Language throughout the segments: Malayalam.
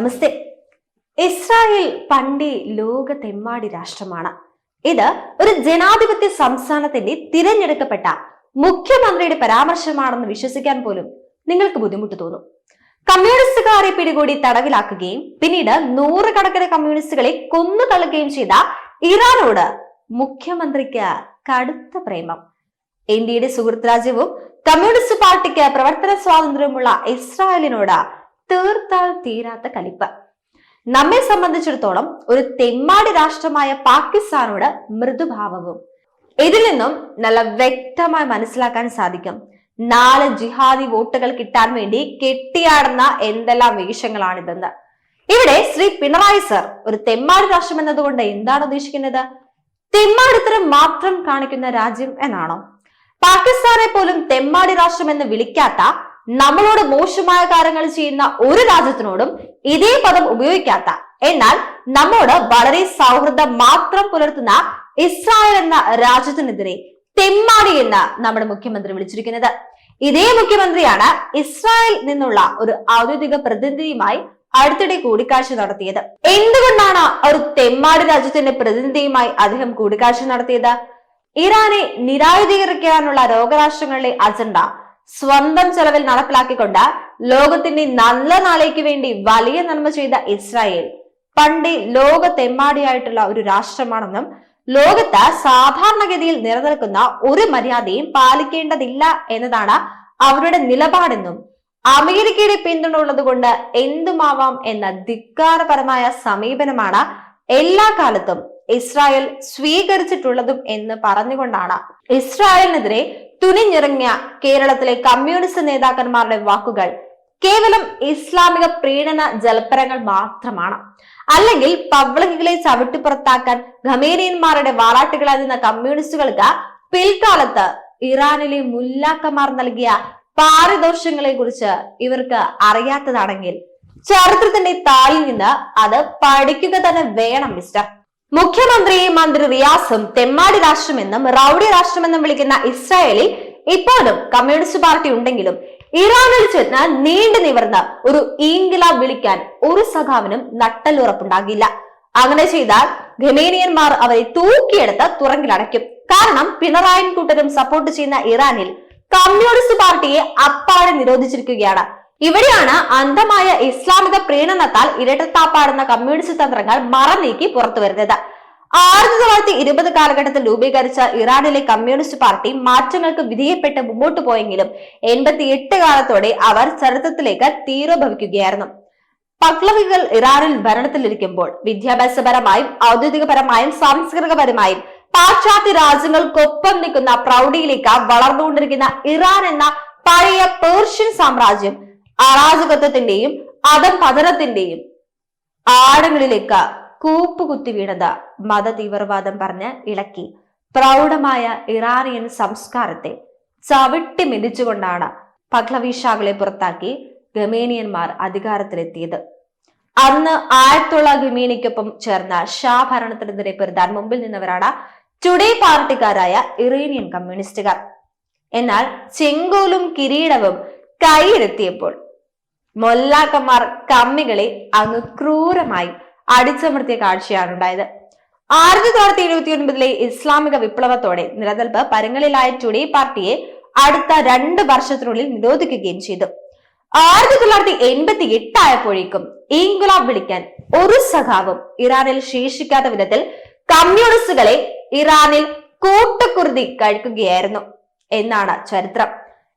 നമസ്തേ. ഇസ്രായേൽ പണ്ടേ ലോകത്തെമ്മാടി രാഷ്ട്രമാണ്. ഇത് ഒരു ജനാധിപത്യ സംസ്ഥാനത്തിന്റെ തിരഞ്ഞെടുക്കപ്പെട്ട മുഖ്യമന്ത്രിയുടെ പരാമർശമാണെന്ന് വിശ്വസിക്കാൻ പോലും നിങ്ങൾക്ക് ബുദ്ധിമുട്ട് തോന്നും. കമ്മ്യൂണിസ്റ്റുകാരെ പിടികൂടി തടവിലാക്കുകയും പിന്നീട് നൂറുകണക്കിന് കമ്മ്യൂണിസ്റ്റുകളെ കൊന്നു തള്ളുകയും ചെയ്ത ഇറാനോട് മുഖ്യമന്ത്രിക്ക് കടുത്ത പ്രേമം. ഇന്ത്യയുടെ സുഹൃത്ത് രാജ്യവും കമ്മ്യൂണിസ്റ്റ് പാർട്ടിക്ക് പ്രവർത്തന സ്വാതന്ത്ര്യമുള്ള ഇസ്രായേലിനോട് തീർത്താൽ തീരാത്ത കലിപ്പ്. നമ്മെ സംബന്ധിച്ചിടത്തോളം ഒരു തെമ്മാടി രാഷ്ട്രമായ പാകിസ്ഥാനോട് മൃദുഭാവവും. ഇതിൽ നിന്നും നല്ല വ്യക്തമായി മനസ്സിലാക്കാൻ സാധിക്കും. നാല് ജിഹാദി വോട്ടുകൾ കിട്ടാൻ വേണ്ടി കെട്ടിയാടുന്ന എന്തെല്ലാം വേഷങ്ങളാണിതെന്ന്. ഇവിടെ ശ്രീ പിണറായി സർ ഒരു തെമ്മാടി രാഷ്ട്രം എന്നതുകൊണ്ട് എന്താണ് ഉദ്ദേശിക്കുന്നത്? തെമ്മാടിത്തരം മാത്രം കാണിക്കുന്ന രാജ്യം എന്നാണോ? പാകിസ്ഥാനെ പോലും തെമ്മാടി രാഷ്ട്രം എന്ന് വിളിക്കാത്ത നമ്മളോട് മോശമായ കാര്യങ്ങൾ ചെയ്യുന്ന ഒരു രാജ്യത്തിനോടും ഇതേ പദം ഉപയോഗിക്കാത്ത എന്നാൽ നമ്മോട് വളരെ സൗഹൃദം മാത്രം പുലർത്തുന്ന ഇസ്രായേൽ എന്ന രാജ്യത്തിനെതിരെ തെമ്മാടി എന്ന് നമ്മുടെ മുഖ്യമന്ത്രി വിളിച്ചിരിക്കുന്നത്. ഇതേ മുഖ്യമന്ത്രിയാണ് ഇസ്രായേൽ നിന്നുള്ള ഒരു ഔദ്യോഗിക പ്രതിനിധിയുമായി അടുത്തിടെ കൂടിക്കാഴ്ച നടത്തിയത്. എന്തുകൊണ്ടാണ് ഒരു തെമ്മാടി രാജ്യത്തിന്റെ പ്രതിനിധിയുമായി അദ്ദേഹം കൂടിക്കാഴ്ച നടത്തിയത്? ഇറാനെ നിരായുധീകരിക്കാനുള്ള ലോകരാഷ്ട്രങ്ങളിലെ അജണ്ട സ്വന്തം ചെലവിൽ നടപ്പിലാക്കിക്കൊണ്ട് ലോകത്തിന്റെ നല്ല നാളേക്ക് വേണ്ടി വലിയ നന്മ ചെയ്ത ഇസ്രായേൽ പണ്ടേ ലോകത്തെമ്മാടിയായിട്ടുള്ള ഒരു രാഷ്ട്രമാണെന്നും ലോകത്ത് സാധാരണഗതിയിൽ നിലനിൽക്കുന്ന ഒരു മര്യാദയും പാലിക്കേണ്ടതില്ല എന്നതാണ് അവരുടെ നിലപാടെന്നും അമേരിക്കയുടെ പിന്തുണ ഉള്ളത് കൊണ്ട് എന്തുമാവാം എന്ന ധിക്കാരപരമായ സമീപനമാണ് എല്ലാ കാലത്തും ഇസ്രായേൽ സ്വീകരിച്ചിട്ടുള്ളതും എന്ന് പറഞ്ഞുകൊണ്ടാണ്. ഇസ്രായേലിനെതിരെ തുനിഞ്ഞിറങ്ങിയ കേരളത്തിലെ കമ്മ്യൂണിസ്റ്റ് നേതാക്കന്മാരുടെ വാക്കുകൾ കേവലം ഇസ്ലാമിക പ്രീണന ജലപ്പരങ്ങൾ മാത്രമാണ്. അല്ലെങ്കിൽ പബ്ലിക്കുകളെ ചവിട്ടിപ്പുറത്താക്കാൻ ഖമേനിയന്മാരുടെ വാറാട്ടുകളായിരുന്ന കമ്മ്യൂണിസ്റ്റുകൾക്ക് പിൽക്കാലത്ത് ഇറാനിലെ മുല്ലാക്കന്മാർ നൽകിയ പാരിതോഷങ്ങളെ കുറിച്ച് ഇവർക്ക് അറിയാത്തതാണെങ്കിൽ ചരിത്രത്തിന്റെ താളിൽ നിന്ന് അത് പഠിക്കുക തന്നെ വേണം മിസ്റ്റർ. മുഖ്യമന്ത്രി മന്ത്രി റിയാസും തെമ്മാടി രാഷ്ട്രമെന്നും റൌഡി രാഷ്ട്രമെന്നും വിളിക്കുന്ന ഇസ്രായേലിൽ ഇപ്പോഴും കമ്മ്യൂണിസ്റ്റ് പാർട്ടി ഉണ്ടെങ്കിലും ഇറാനിൽ ചെന്ന് നീണ്ടു നിവർന്ന് ഒരു ഈങ്കില വിളിക്കാൻ ഒരു സഖാവിനും നട്ടലുറപ്പുണ്ടാകില്ല. അങ്ങനെ ചെയ്താൽ ഖമേനിയന്മാർ അവരെ തൂക്കിയെടുത്ത് തുറങ്കിലടയ്ക്കും കാരണം പിണറായി കൂട്ടരും സപ്പോർട്ട് ചെയ്യുന്ന ഇറാനിൽ കമ്മ്യൂണിസ്റ്റ് പാർട്ടിയെ അപ്പാടെ നിരോധിച്ചിരിക്കുകയാണ്. ഇവിടെയാണ് അന്ധമായ ഇസ്ലാമിക പ്രീണനത്താൽ ഇരട്ടത്താപ്പാടുന്ന കമ്മ്യൂണിസ്റ്റ് തന്ത്രങ്ങൾ മറനീക്കി പുറത്തു വരുന്നത്. ആയിരത്തി തൊള്ളായിരത്തി ഇരുപത് കാലഘട്ടത്തിൽ രൂപീകരിച്ച ഇറാനിലെ കമ്മ്യൂണിസ്റ്റ് പാർട്ടി മാറ്റങ്ങൾക്ക് വിധേയപ്പെട്ട് മുമ്പോട്ട് പോയെങ്കിലും എൺപത്തി എട്ട് കാലത്തോടെ അവർ ചരിത്രത്തിലേക്ക് തീരോഭവിക്കുകയായിരുന്നു പക്ലവികൾ ഇറാനിൽ ഭരണത്തിലിരിക്കുമ്പോൾ വിദ്യാഭ്യാസപരമായും ഔദ്യോഗികപരമായും സാംസ്കാരികപരമായും പാശ്ചാത്യ രാജ്യങ്ങൾക്കൊപ്പം നിൽക്കുന്ന പ്രൗഢിയിലേക്ക് വളർന്നുകൊണ്ടിരിക്കുന്ന ഇറാൻ എന്ന പഴയ പേർഷ്യൻ സാമ്രാജ്യം അറാജകത്വത്തിന്റെയും അധപതനത്തിന്റെയും പതനത്തിന്റെയും ആഴങ്ങളിലേക്ക് കൂപ്പുകുത്തി വീണത് മത തീവ്രവാദം പറഞ്ഞ് ഇളക്കി. പ്രൗഢമായ ഇറാനിയൻ സംസ്കാരത്തെ ചവിട്ടി മെതിച്ചുകൊണ്ടാണ് പഗ്ലവീഷാകളെ പുറത്താക്കി ഗമേനിയന്മാർ അധികാരത്തിലെത്തിയത്. അന്ന് ആയത്തുള്ള ഗമേനിക്കൊപ്പം ചേർന്ന ഷാ ഭരണത്തിനെതിരെ പെരുതാൻ മുമ്പിൽ നിന്നവരാണ് ടുഡേ പാർട്ടിക്കാരായ ഇറേനിയൻ കമ്മ്യൂണിസ്റ്റുകാർ. എന്നാൽ ചെങ്കോലും കിരീടവും കൈയിലെത്തിയപ്പോൾ മൊല്ലാക്കന്മാർ കമ്മികളെ അങ്ങ് ക്രൂരമായി അടിച്ചമർത്തിയ കാഴ്ചയാണ് ഉണ്ടായത്. ആയിരത്തി തൊള്ളായിരത്തി എഴുപത്തി ഒൻപതിലെ ഇസ്ലാമിക വിപ്ലവത്തോടെ നിലനിൽപ്പ് പരങ്ങളിലായ ടുഡേ പാർട്ടിയെ അടുത്ത രണ്ട് വർഷത്തിനുള്ളിൽ നിരോധിക്കുകയും ചെയ്തു. ആയിരത്തി തൊള്ളായിരത്തി എൺപത്തി എട്ടായപ്പോഴേക്കും ഇൻകുലാബ് വിളിക്കാൻ ഒരു സഖാവും ഇറാനിൽ ശേഷിക്കാത്ത വിധത്തിൽ കമ്മ്യൂണിസ്റ്റുകളെ ഇറാനിൽ കൂട്ടക്കുരുതി കഴിക്കുകയായിരുന്നു എന്നാണ് ചരിത്രം.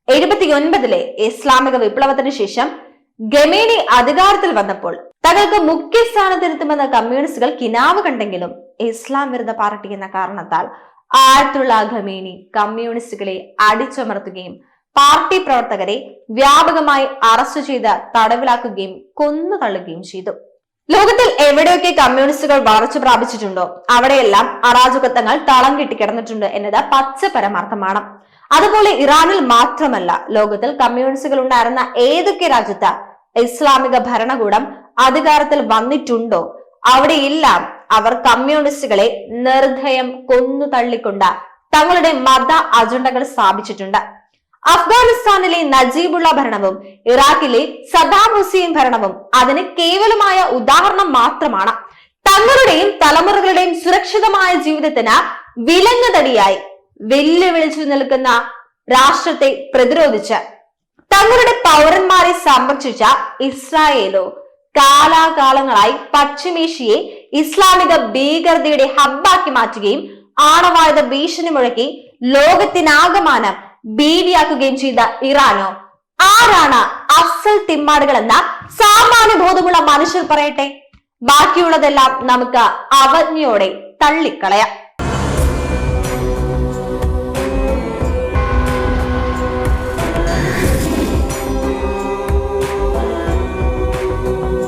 എഴുപത്തി ഒൻപതിലെ ഇസ്ലാമിക വിപ്ലവത്തിന് ശേഷം ഗമേനി അധികാരത്തിൽ വന്നപ്പോൾ തങ്ങൾക്ക് മുഖ്യ സ്ഥാനത്തിരുത്തുമെന്ന കമ്മ്യൂണിസ്റ്റുകൾ കിനാവ് കണ്ടെങ്കിലും ഇസ്ലാം വിരുദ്ധ പാർട്ടി എന്ന കാരണത്താൽ ആഴത്തുള്ള ഖമേനി കമ്മ്യൂണിസ്റ്റുകളെ അടിച്ചമർത്തുകയും പാർട്ടി പ്രവർത്തകരെ വ്യാപകമായി അറസ്റ്റ് ചെയ്ത് തടവിലാക്കുകയും കൊന്നു തള്ളുകയും ചെയ്തു. ലോകത്തിൽ എവിടെയൊക്കെ കമ്മ്യൂണിസ്റ്റുകൾ വളർച്ച പ്രാപിച്ചിട്ടുണ്ടോ? അവിടെയെല്ലാം അരാജകത്വങ്ങൾ തളം കെട്ടിക്കിടന്നിട്ടുണ്ട് എന്നത് പച്ച പരമാർത്ഥമാണ്. അതുപോലെ ഇറാനിൽ മാത്രമല്ല ലോകത്തിൽ കമ്മ്യൂണിസ്റ്റുകൾ ഉണ്ടായിരുന്ന ഏതൊക്കെ രാജ്യത്ത് ഇസ്ലാമിക ഭരണകൂടം അധികാരത്തിൽ വന്നിട്ടുണ്ടോ? അവിടെയെല്ലാം അവർ കമ്മ്യൂണിസ്റ്റുകളെ നിർദ്ധയം കൊന്നു തള്ളിക്കൊണ്ട് തങ്ങളുടെ മത അജണ്ടകൾ സ്ഥാപിച്ചിട്ടുണ്ട്. അഫ്ഗാനിസ്ഥാനിലെ നജീബുള്ള ഭരണവും ഇറാഖിലെ സദാം ഹുസൈൻ ഭരണവും അതിന് കേവലമായ ഉദാഹരണം മാത്രമാണ്. തങ്ങളുടെയും തലമുറകളുടെയും സുരക്ഷിതമായ ജീവിതത്തിന് വിലങ്ങുതടിയായി വെല്ലുവിളിച്ചു നിൽക്കുന്ന രാഷ്ട്രത്തെ പ്രതിരോധിച്ച് തങ്ങളുടെ പൗരന്മാരെ സംരക്ഷിച്ച ഇസ്രായേലോ കാലാകാലങ്ങളായി പശ്ചിമേഷ്യയെ ഇസ്ലാമിക ഭീകരതയുടെ ഹബ്ബാക്കി മാറ്റുകയും ആണവായുധ ഭീഷണി മുഴക്കി ലോകത്തിനാകമാനം ഭീതിയാക്കുകയും ചെയ്ത ഇറാനോ? ആരാണ് അസൽ തിമ്മാടുകൾ എന്ന സാമാന്യ ബോധമുള്ള മനുഷ്യർ പറയട്ടെ? ബാക്കിയുള്ളതെല്ലാം നമുക്ക് അവജ്ഞയോടെ തള്ളിക്കളയാം.